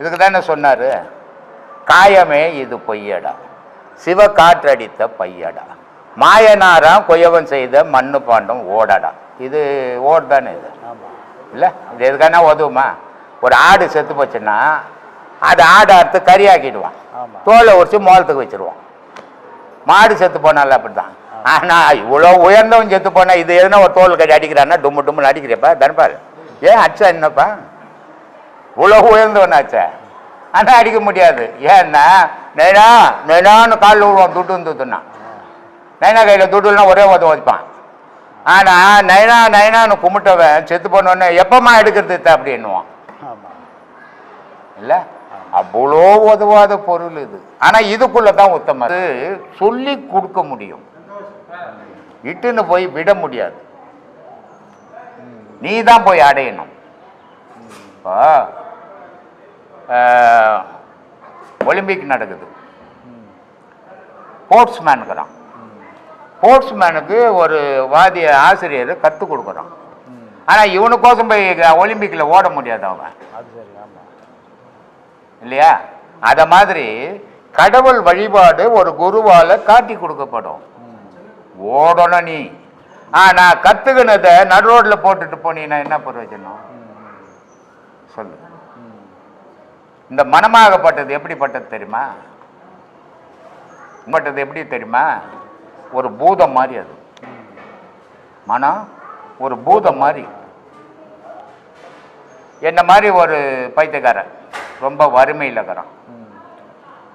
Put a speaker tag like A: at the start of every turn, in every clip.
A: இதுக்கு தானே சொன்னார்? காயமே இது பொய்யடா. சிவ காற்றடித்த பையடா. மாயனாராம் கொயவன் செய்த மண்ணு பாண்டம் ஓடடா. இது ஓடு தானே இது இல்லை? இது எதுக்கான உதவுமா ஒரு ஆடு செத்து போச்சுன்னா அது ஆடு அறுத்து கறி ஆக்கிடுவான்
B: ஆமாம்
A: தோலை உரிச்சு மோளத்துக்கு வச்சிருவான். மாடு செத்து போனால அப்படிதான் ஆனா இவ்வளோ உயர்ந்தவன் செத்து போனா இது எதுனா ஒரு தோல் கடி அடிக்கிறான்னா டும்மு டும்முன்னு அடிக்கிறப்பா. தனபால் ஏன் அடிச்சா என்னப்பா? இவ்வளோ உயர்ந்தவன் ஆச்சா ஆனால் அடிக்க முடியாது. ஏன்னா நைனா நைனான்னு காலில் விடுவான் துட்டு துட்டுனா. நைனா கையில் துட்டுனா ஒரே உதவ வைப்பான் ஆனா நைனா நைனான்னு கும்பிட்டவன் செத்து போனோடனே எப்பமா எடுக்கிறது அப்படின்னுவான். இல்ல? அவ்வளோ உதவாத பொருள் இது. ஆனா இதுக்குள்ள தான் உத்தமம். சொல்லி கொடுக்க முடியும். இட்டுன்னு போய் விட முடியாது. நீ தான் போய் அடையணும். இப்போ ஒலிம்பிக் நடக்குது. ஸ்போர்ட்ஸ்மேனுக்குறான் ஸ்போர்ட்ஸ்மேனுக்கு ஒரு வாதிய ஆசிரியர் கற்றுக் கொடுக்குறான். ஆனால் இவனுக்கோசம் போய் ஒலிம்பிக்கில் ஓட முடியாது அவன். இல்லையா? அத மாதிரி கடவுள் வழிபாடு ஒரு குருவால காட்டி கொடுக்கப்படும். ஓடணும் நீ. ஆனா கத்துக்கினத நடு ரோட்ல போட்டுட்டு போனீங்கன்னா என்ன பிரயோஜனம் சொல்லு
B: ம்
A: இந்த மனமாகப்பட்டது எப்படிப்பட்டது தெரியுமா? பட்டது எப்படி தெரியுமா? ஒரு பூதம் மாதிரி அது. மனம் ஒரு பூதம் மாதிரி. என்ன மாதிரி ஒரு பைத்தியக்காரன்? ரொம்ப வறுமையில் இருக்கிறான்.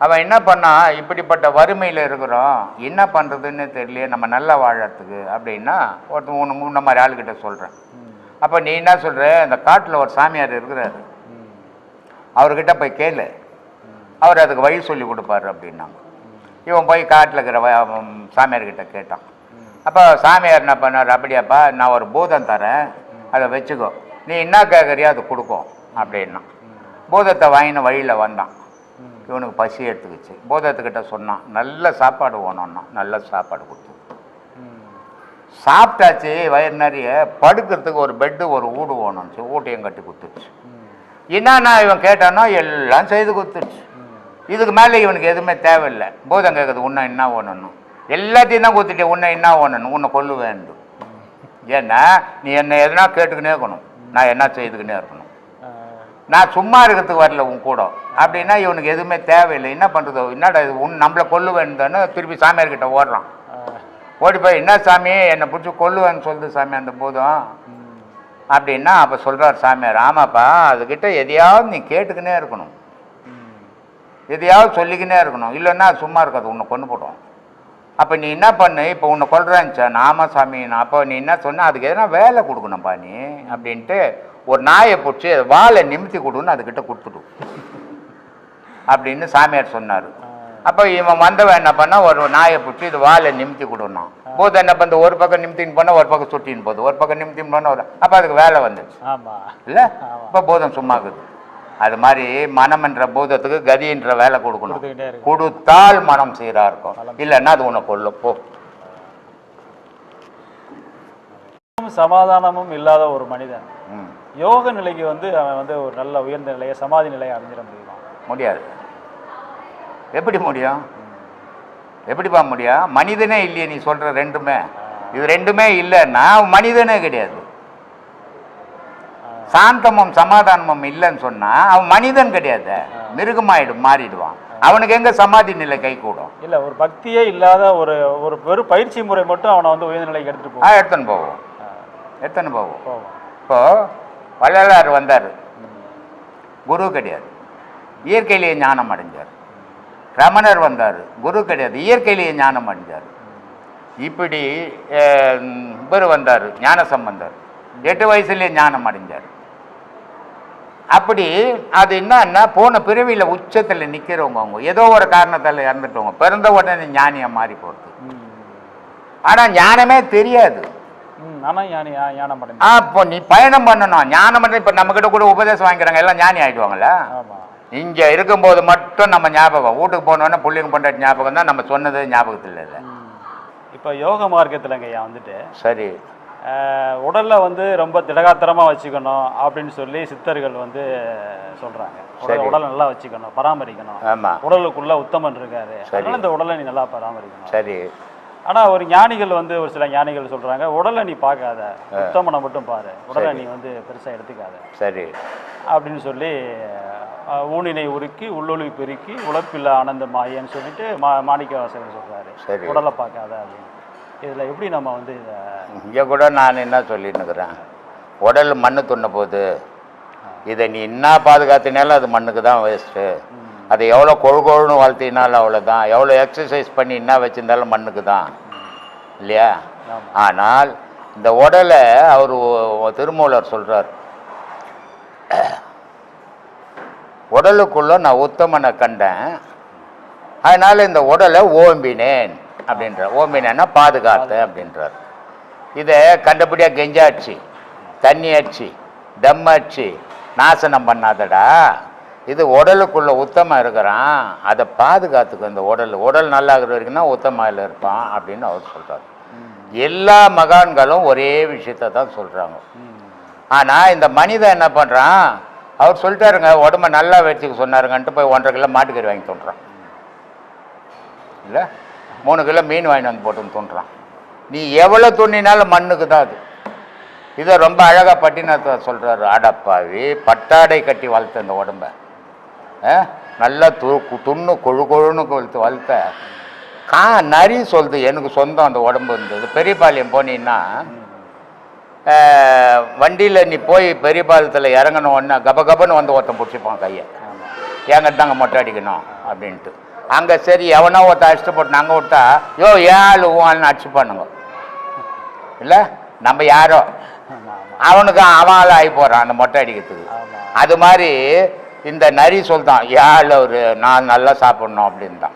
A: அவன் என்ன பண்ணா இப்படிப்பட்ட வறுமையில் இருக்கிறோம் என்ன பண்ணுறதுன்னு தெரியலையே நம்ம நல்லா வாழறதுக்கு அப்படின்னா ஒருத்தன் உன்னை முன்ன மாதிரி ஆளுகிட்ட சொல்கிறேன் அப்போ நீ என்ன சொல்கிற இந்த காட்டில் ஒரு சாமியார் இருக்கிறாரு. அவர்கிட்ட போய் கேளு. அவர் அதுக்கு வழி சொல்லி கொடுப்பாரு அப்படின்னாங்க. இவன் போய் காட்டில் இருக்கிற வ- சாமியார்கிட்ட கேட்டான். அப்போ சாமியார் என்ன பண்ணார்? அப்படியாப்பா நான் ஒரு பூதம் தரேன். அதை வச்சுக்கோ. நீ என்ன கேட்குறியோ அது கொடுக்கும் அப்படின்னா. பூதத்தை வாங்கின வழியில் வந்தான். இவனுக்கு பசி எடுத்துக்கிச்சு. பூதத்துக்கிட்ட சொன்னான் நல்ல சாப்பாடு ஓனோன்னா நல்ல சாப்பாடு கொடுத்து. சாப்பிட்டாச்சு வயிறு நிறைய. படுக்கிறதுக்கு ஒரு பெட்டு ஒரு ஊடு ஓணுச்சு ஊட்டையும் கட்டி கொடுத்துருச்சு. என்னன்னா இவன் கேட்டானோ எல்லாம் செய்து கொடுத்துருச்சு இதுக்கு மேலே இவனுக்கு எதுவுமே தேவையில்லை. பூதம் கேட்குது உன்னை என்ன வேணும்னு எல்லாத்தையும் தான் கொடுத்துட்டேன். உன்னை என்ன வேணும்னு உன்னை கொல்லு வேண்டும். ஏன்னா நீ என்னை எதுனா கேட்டுக்கினே இருக்கணும். நான் என்ன செய்துக்கினே இருக்கணும். நான் சும்மா இருக்கிறதுக்கு வரல உன் கூட. அப்படின்னா இவனுக்கு எதுவுமே தேவையில்லை. என்ன பண்ணுறதோ என்னடா இது? உன் நம்மளை கொல்லுவேன்னு தானே? திருப்பி சாமியார்கிட்ட ஓடுறான். ஓடி போய் என்ன சாமி? என்னை பிடிச்சி கொல்லுவேன்னு சொல்லுது சாமி. அந்த பூதம். அப்படின்னா அப்போ சொல்கிறார் சாமியார் ஆமாப்பா அதுக்கிட்ட எதையாவது நீ கேட்டுக்கினே இருக்கணும். எதையாவது சொல்லிக்கினே இருக்கணும். இல்லைன்னா சும்மா இருக்காது உன்னை கொண்டு போட்டோம் அப்போ நீ என்ன பண்ணு? இப்போ உன்னை கொல்றேன்ச்சா? நாம சாமி அப்போ நீ என்ன சொன்ன? அதுக்கு எதனா வேலை கொடுக்கணும்ப்பா நீ? அப்படின்ட்டு ஒரு நாயை பிடிச்சி வாழை நிமித்தி கொடுன்னு அதுக்கிட்ட கொடுத்துட்டு அப்படின்னு சாமியார் சொன்னார். அப்போ இவன் வந்தவன் என்ன பண்ணா ஒரு நாயை பிடிச்சி இது வாழை நிமித்தி கொடுனான். போது என்ன பண்ண ஒரு பக்கம் நிமித்தின்னு போனால் ஒரு பக்கம் சுட்டின்னு போகுது ஒரு பக்கம் நிமித்தின்னு போனால் ஒரு அப்போ அதுக்கு வேலை வந்துச்சு இல்லை. இப்போ பூதம் சும்மா இருக்குது. அது மாதிரி மனம் என்ற பூதத்துக்கு கதின்ற வேலை கொடுக்கணும். கொடுத்தால் மனம் சீரா இருக்கும் இல்லைன்னா அது உன்னை கொல்ல. போ.
B: சமாதானமும் இல்லாத ஒரு மனிதன். யோக நிலைக்கு வந்து அவன் வந்து ஒரு நல்ல உயர்ந்த நிலையை சமாதி நிலையை அடைஞ்சிட முடியுமா?
A: முடியாது. எப்படி முடியும்? எப்படிப்பா முடியும்? மனிதனே இல்லையே நீ சொல்ற ரெண்டுமே. இது ரெண்டுமே இல்லைன்னா மனிதனே கிடையாது. சாந்தமும் சமாதானமும் இல்லைன்னு சொன்னா அவன் மனிதன் கிடையாது. மிருகமாயிடும் மாறிடுவான். அவனுக்கு எங்க சமாதி நிலை கை கூடும்?
B: இல்ல ஒரு பக்தியே இல்லாத ஒரு ஒரு வெறும் பயிற்சி முறை மட்டும் அவனை வந்து உயர்ந்த நிலைக்கு எடுத்துட்டு
A: ஆ
B: போகும்
A: எடுத்துன்னு போவோம். எடுத்துன்னு போவோம். இப்போ வள்ளலார் வந்தார். குரு கிடையாது. இயற்கையிலேயே ஞானம் அடைஞ்சார். ரமணர் வந்தார். குரு கிடையாது. இயற்கையிலேயே ஞானம் அடைஞ்சார். இப்படி இவர் வந்தார். ஞான சம்பந்தர் எட்டு வயசுலேயே ஞானம் அடைஞ்சார். அப்படி அது என்னன்னா போன பிறவியில் உச்சத்தில் நிற்கிறவங்க அவங்க. ஏதோ ஒரு காரணத்தால் இறந்துட்டவங்க. பிறந்த உடனே ஞானியாக மாறி போகிறது. ஆனால் ஞானமே தெரியாது. இப்போ நீ பயணம் பண்ணணும். ஞானம் பண்ண இப்போ நம்மக்கிட்ட கூட உபதேசம் வாங்கிக்கிறாங்க. எல்லாம் ஞானி ஆயிடுவாங்களா?
B: ஆமா.
A: இங்கே இருக்கும்போது மட்டும் நம்ம ஞாபகம். வீட்டுக்கு போனோன்னே பிள்ளைங்க பண்ணுற ஞாபகம் தான் நம்ம சொன்னது ஞாபகத்தில் இல்லை.
B: இப்போ யோக மார்க்கத்துலங்க ஐயா வந்துட்டு
A: சரி.
B: உடல்ல வந்து ரொம்ப திடகாத்திரமா வச்சுக்கணும் அப்படின்னு சொல்லி சித்தர்கள் வந்து சொல்றாங்க. உடல். உடலை நல்லா வச்சுக்கணும் பராமரிக்கணும்.
A: ஆமாம்
B: உடலுக்குள்ள உத்தமன் இருக்காரு. அதனால இந்த உடலை நீ நல்லா பராமரிக்கணும்.
A: சரி.
B: ஆனா ஒரு ஞானிகள் வந்து ஒரு சில ஞானிகள் சொல்றாங்க உடலை நீ பார்க்காத. உத்தமனை மட்டும் பாரு. உடலை. நீ வந்து பெருசா எடுத்துக்காத.
A: சரி.
B: அப்படின்னு சொல்லி ஊனினை உருக்கி உள்ளொளி பெருக்கி உழைப்பில்ல ஆனந்தமாயன்னு சொல்லிட்டு மா மாணிக்க வாசகர் சொல்றாரு.
A: சரி.
B: உடலை பார்க்காத அப்படின்னு. இதுல எப்படி நம்ம வந்து இதை
A: இங்கே கூட நான் என்ன சொல்லின்னுக்கிறேன்? உடல் மண்ணு துண்ண போகுது. இதை நீ என்ன பாதுகாத்தினாலும் அது மண்ணுக்கு தான் வேஸ்ட்டு அதை எவ்வளோ கொழு கொழுன்னு வளர்த்தினாலும் அவ்வளோதான். எவ்வளோ எக்ஸசைஸ் பண்ணி என்ன வச்சிருந்தாலும் மண்ணுக்கு தான். இல்லையா. ஆனால் இந்த உடலை அவர் திருமூலர் சொல்கிறார் உடலுக்குள்ள நான் உத்தமனை கண்டேன். அதனால இந்த உடலை ஓம்பினேன் அப்படின்ற ஓம்பினேன்னா பாதுகாத்தேன் அப்படின்றார். இதை கண்டபடியாக கெஞ்சாச்சு தண்ணி அடிச்சு தம் அடிச்சு நாசனம் பண்ணாதடா. இது உடலுக்குள்ள உத்தமம் இருக்கிறான் அதை பாதுகாத்துக்கும் இந்த உடல். உடல் நல்லா இருக்கிற வரைக்கும் தான் உத்தமையில் இருப்பான் அப்படின்னு அவர் சொல்றார். எல்லா மகான்களும் ஒரே விஷயத்தை தான் சொல்கிறாங்க ஆனால் இந்த மனிதன் என்ன பண்ணுறான் அவர் சொல்லிட்டாருங்க உடம்ப நல்லா வச்சுக்க சொன்னாருங்கன்ட்டு போய் ஒன்றரை கிலோ மாட்டுக்கறி வாங்கி தோன்றான் இல்லை? மூணு கிலோ மீன் வாங்கி வந்து போட்டுன்னு தோன்றான் நீ எவ்வளோ துண்ணினாலும் மண்ணுக்கு தான் அது. இதை ரொம்ப அழகாக பட்டினத்தை சொல்கிறாரு அடப்பாவி பட்டாடை கட்டி வளர்த்த இந்த உடம்ப. ஆ? நல்லா து துண்ணு கொழு கொழுன்னு கொழுத்து வளர்த்த. கா நரி சொல்லுது எனக்கு சொந்தம் அந்த உடம்பு இருந்தது. பெரியபாளையம் போனீங்கன்னா வண்டியில் நீ போய் பெரிய இறங்கின உடனே கப கபன்னு வந்து ஒருத்தன் பிடிச்சிப்பான் கையை. எங்கிட்ட தாங்க மொட்டை அடிக்கணும் அப்படின்ட்டு. அங்கே சரி எவனோ ஒருத்தன் அடிச்சுட்டு போட்டு நாங்கள் விட்டா யோ ஏழு ஊன்னு அடிச்சுப்பானுங்க. இல்லை? நம்ம யாரோ? அவனுக்கு அவன் ஆகி போகிறான் அந்த மொட்டை அடிக்கிறதுக்கு. அது மாதிரி இந்த நரி சொல்தான் ஏழு ஒரு நான் நல்லா சாப்பிட்ணும் அப்படின்னு தான்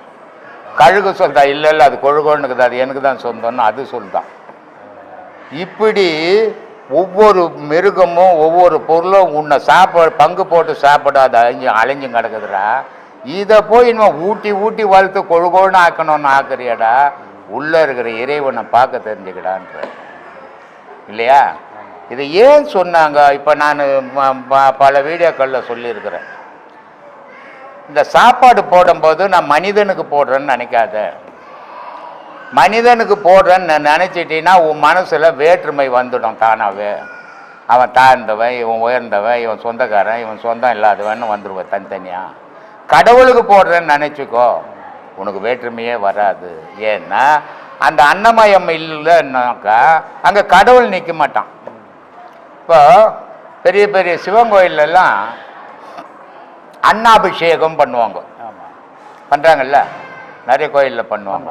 A: கழுகு சொல்தான் இல்லை இல்லை அது கொழுகொழுனுக்குது அது எனக்கு தான் சொந்தம்னு அது சொல்தான் இப்படி ஒவ்வொரு மிருகமும் ஒவ்வொரு பொருளும் உன்னை சாப்பாடு பங்கு போட்டு சாப்பிடாத அழிஞ்சு அலைஞ்சும் கிடக்குதுடா. இதை போய் இன்னும் ஊட்டி ஊட்டி வளர்த்து கொழுகோன்னு ஆக்கணும்னு ஆக்குறியடா. உள்ளே இருக்கிற இறைவனை பார்க்க தெரிஞ்சுக்கிடான்ற. இல்லையா? இதை ஏன் சொன்னாங்க? இப்போ நான் பல வீடியோக்களில் சொல்லியிருக்கிறேன். இந்த சாப்பாடு போடும்போது நான் மனிதனுக்கு போடுறேன்னு நினைக்காத. மனிதனுக்கு போடுறேன்னு நான் நினச்சிட்டீங்கன்னா உன் மனசில் வேற்றுமை வந்துடும் தானாகவே அவன் தாழ்ந்தவன் இவன் உயர்ந்தவன் இவன் சொந்தக்காரன் இவன் சொந்தம் இல்லாதவன்னு வந்துடுவேன் தனித்தனியாக கடவுளுக்கு போடுறேன்னு நினச்சிக்கோ உனக்கு வேற்றுமையே வராது. ஏன்னா அந்த அன்னமயம் இல்லைன்னாக்கா அங்கே கடவுள் நிற்க மாட்டான். இப்போ பெரிய பெரிய சிவன் கோயிலெல்லாம் அன்னாபிஷேகம் பண்ணுவாங்க. பண்ணுறாங்கல்ல நிறைய கோயிலில் பண்ணுவாங்க.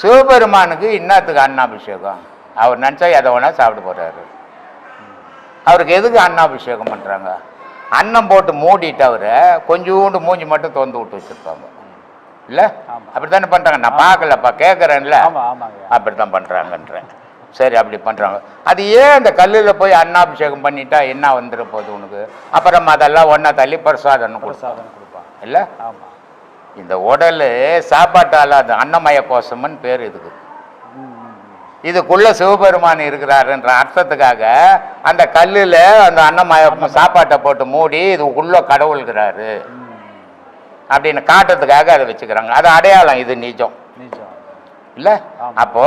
A: சிவபெருமானுக்கு இன்னத்துக்கு அன்னாபிஷேகம். அவர் நினச்சா எதை வேணால் சாப்பிட போகிறாரு அவருக்கு எதுக்கு அன்னாபிஷேகம் பண்ணுறாங்க அன்னம் போட்டு மூடிட்டு அவரை கொஞ்சோண்டு மூஞ்சி மட்டும் திறந்து விட்டு வச்சுருப்பாங்க. இல்லை. அப்படி தானே பண்ணுறாங்க நான் பார்க்கலப்பா கேட்குறேன்ல அப்படி தான் பண்ணுறாங்கன்றேன் சரி அப்படி பண்ணுறாங்க அது ஏன் அந்த கல்லில் போய் அன்னாபிஷேகம் பண்ணிட்டா என்ன வந்துட போகுது உனக்கு? அப்புறம் அதெல்லாம் ஒன்றா தள்ளி பிரசாதம்
B: கொடுப்பாங்க.
A: இல்லை?
B: ஆமா.
A: இந்த உடல் சாப்பாட்டால் அது அன்னமய கோஷம்னு பேர் இதுக்கு. இதுக்குள்ள சிவபெருமான் இருக்கிறாருன்ற அர்த்தத்துக்காக அந்த கல்லில் அந்த அன்னமய சாப்பாட்டை போட்டு மூடி இதுக்குள்ள கடவுள் இருக்கிறாரு
B: ம்,
A: அப்படின்னு காட்டுறதுக்காக அதை வச்சுக்கிறாங்க. அது அடையாளம் இது நிஜம். இல்லை?
B: ஆமா.
A: அப்போ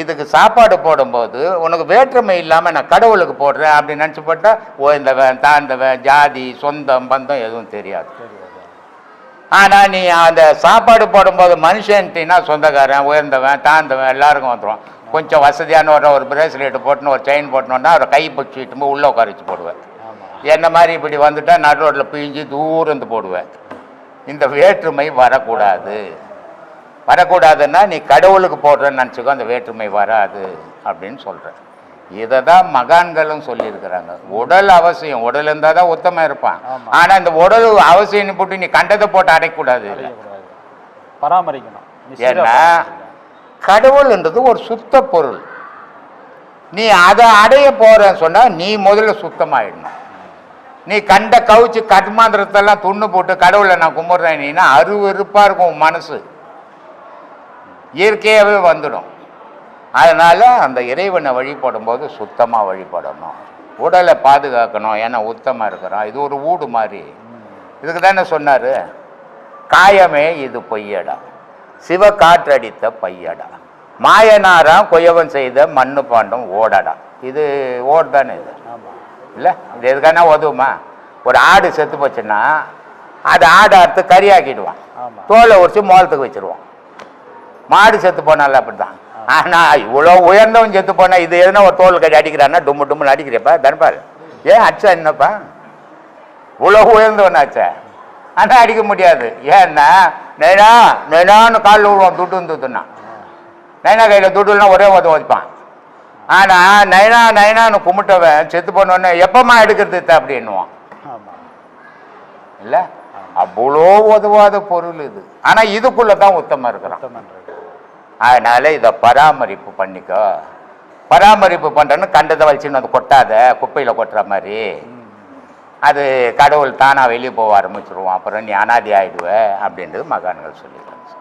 A: இதுக்கு சாப்பாடு போடும்போது உனக்கு வேற்றுமை இல்லாமல் நான் கடவுளுக்கு போடுறேன் அப்படின்னு நினச்சி போட்டா ஓய்ந்தவன் தாழ்ந்தவன் ஜாதி சொந்தம் பந்தம் எதுவும் தெரியாது. ஆனால் நீ அந்த சாப்பாடு போடும்போது மனுஷன்ட்டினா சொந்தக்காரன் உயர்ந்தவன் தாழ்ந்தவன் எல்லாருக்கும் வந்துடும் கொஞ்சம் வசதியான ஒரு ஒரு பிரேஸ்லெட் போட்டுன்னு ஒரு செயின் போட்டணுன்னா அவரை கை பிடிச்சிட்டு போய் உள்ளே உட்கார வச்சு போடுவேன். என்ன மாதிரி இப்படி வந்துட்டா நடு ரோட்டில் பிழிஞ்சு தூரந்து போடுவேன். இந்த வேற்றுமை வரக்கூடாது. வரக்கூடாதுன்னா நீ கடவுளுக்கு போடுறேன்னு நினச்சிக்கோ அந்த வேற்றுமை வராது அப்படின்னு சொல்கிறேன் இதை தான் மகான்களும் சொல்லியிருக்கிறாங்க. உடல் அவசியம். உடல் இருந்தால் தான் உத்தமம் இருப்பான். ஆனால் இந்த உடல் அவசியம்னு போட்டு நீ கண்டதை போட்டு அடையக்கூடாது
B: பராமரிக்கணும்.
A: ஏன்னா. கடவுள்ன்றது ஒரு சுத்த பொருள். நீ அதை அடைய போறன்னு சொன்னா நீ முதல்ல சுத்தமாயிடணும். நீ கண்ட கவுச்சு கட்டுமாந்திரத்தெல்லாம் துண்ணு போட்டு கடவுளை நான் கும்பிட்றேன் நீனா அருவருப்பா இருக்கும் மனசு. இயற்கையாகவே வந்துடும். அதனால அந்த இறைவனை வழிபடும் போது சுத்தமாக வழிபடணும். உடலை பாதுகாக்கணும். ஏன்னா உத்தமாக இருக்கிறோம் இது ஒரு ஊடு மாதிரி. இதுக்கு தானே சொன்னார்? காயமே இது பொய்யடா. சிவ காற்றடித்த பையடா. மாயனாராம் கொயவன் செய்த மண்ணு பாண்டம் ஓடடா. இது ஓடு தானே இது? இல்லை? இது எதுக்கான உதவுமா ஒரு ஆடு செத்து போச்சுன்னா அது ஆடை அறுத்து கறியாக்கிடுவான். தோலை உரிச்சு மோளத்துக்கு வச்சிருவான். மாடு செத்து போனால அப்படிதான் ஆனா இவ்வளோ உயர்ந்தவன் செத்து போனா இது எதுனா ஒரு தோல் கட்டி அடிக்கிறான்னா டும்மு டும்முன்னு அடிக்கிறப்பா தனபால் ஏன் அச்சா என்னப்பா? இவ்வளோ உயர்ந்தவன் ஆச்சா. ஆனால் அடிக்க முடியாது. ஏன்னா நைனா நைனான்னு காலில் விடுவான் துட்டு துட்டுன்னா. நைனா கையில் துட்டுலாம் ஒரே உதவ வச்சுப்பான் ஆனா நைனா நைனான்னு கும்பிட்டவன் செத்து போனோடனே எப்பமா எடுக்கிறது அப்படின்னுவான்.
B: ஆமாம்
A: இல்லை? அவ்வளோ உதவாத பொருள் இது. ஆனா இதுக்குள்ளே தான் உத்தமாக இருக்கிறான். அதனால் இதை பராமரிப்பு பண்ணிக்கோ. பராமரிப்பு பண்ணுறேன்னு கண்டதை வச்சுன்னு அது கொட்டாத குப்பையில் கொட்டுற மாதிரி. அது கடவுள் தானாக வெளியே போக ஆரம்பிச்சிருவான். அப்புறம் நீ அனாதி ஆயிடுவ அப்படின்றது மகான்கள் சொல்லியிருக்காங்க.